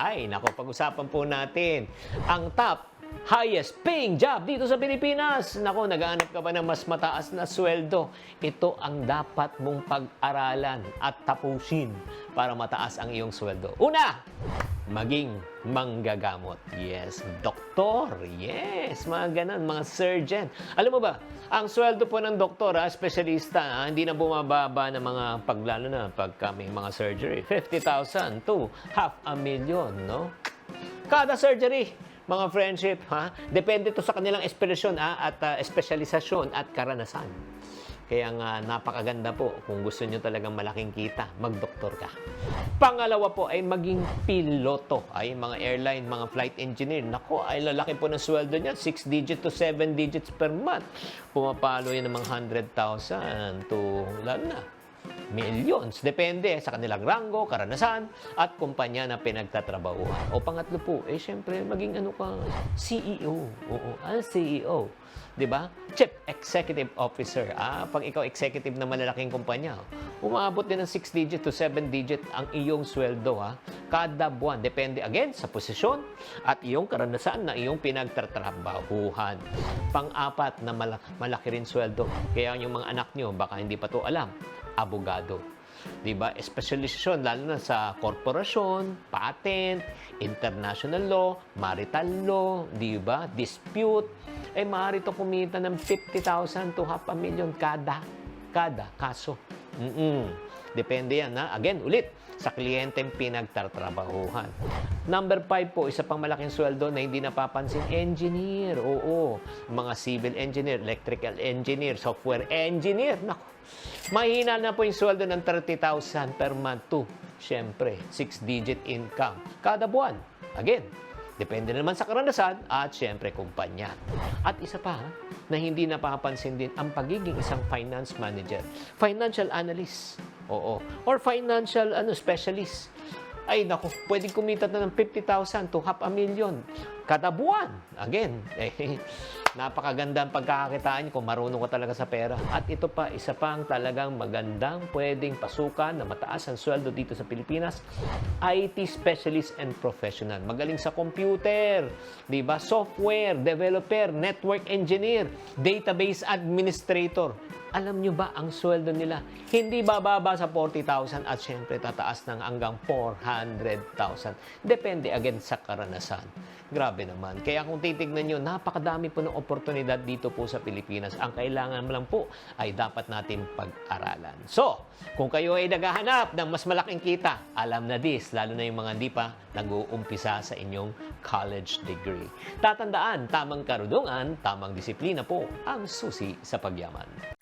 Ay, nako, pag-usapan po natin ang top highest paying job dito sa Pilipinas. Nako, naghahanap ka ba ng mas mataas na sweldo? Ito ang dapat mong pag-aralan at tapusin para mataas ang iyong sweldo. Una, maging manggagamot. Yes, doktor. Yes, mga ganun, mga surgeon. Alam mo ba, ang sweldo po ng doktor, ha, espesyalista, ha, hindi na bumababa ng mga paglalo na pagka may mga surgery. 50,000 to half a million, no? Kada surgery, mga friendship, ha? Depende to sa kanilang espesyalisyon ha? at ah, espesyalisasyon at karanasan. Kaya nga napakaganda po kung gusto nyo talagang malaking kita, magdoktor ka. Pangalawa po ay maging piloto. Ay mga airline, mga flight engineer. Nako, ay lalaki po ng sweldo niya. 6 digit to 7 digits per month. Pumapalo yan ng mga 100,000 to, lalo na, millions. Depende sa kanilang rango, karanasan, at kumpanya na pinagtatrabahuhan. O pangatlo po, eh syempre, maging ano ka, CEO. Oo, ang CEO. Di ba? Chief Executive Officer. Ah, pag ikaw executive ng malalaking kumpanya, umaabot din ng 6 digit to 7 digit ang iyong sweldo ha. Kada buwan. Depende again sa posisyon at iyong karanasan na iyong pinagtatrabahuhan. Pang-apat na malaki rin sweldo. Kaya yung mga anak nyo, baka hindi pa to alam, abogado. 'Di ba? Espesyalisasyon lalo na sa korporasyon, patent, international law, marital law, 'di ba? Dispute ay maaari to kumita ng 50,000 to half a million kada kada kaso. Mm-mm. Depende yan, ha? Again, ulit, sa kliyenteng pinagtatrabahuhan. Number five po, isa pang malaking sweldo na hindi napapansin, engineer. Oo, mga civil engineer, electrical engineer, software engineer. Naku, mahina na po yung sweldo ng 30,000 per month to, syempre, six-digit income. Kada buwan. Again, Depende naman sa karanasan at syempre kumpanya. At isa pa, na hindi napapansin din ang pagiging isang finance manager, financial analyst, oo, or financial ano specialist. Ay naku, pwedeng kumita na ng 50,000 to half a million kada buwan. Again, eh, napakaganda ang pagkakakitaan kung marunong ka talaga sa pera. At ito pa, isa pang talagang magandang pwedeng pasukan na mataas ang sweldo dito sa Pilipinas, IT specialist and professional. Magaling sa computer, di ba? Software, developer, network engineer, database administrator. Alam nyo ba ang sweldo nila? Hindi bababa sa 40,000 at syempre tataas ng hanggang 400,000. Depende again sa karanasan. Grabe naman. Kaya kung titignan nyo, napakadami po ng oportunidad dito po sa Pilipinas. Ang kailangan lang po ay dapat natin pag-aralan. So, kung kayo ay naghahanap ng mas malaking kita, alam na this, lalo na yung mga hindi pa nag-uumpisa sa inyong college degree. Tatandaan, tamang karunungan, tamang disiplina po ang susi sa pagyaman.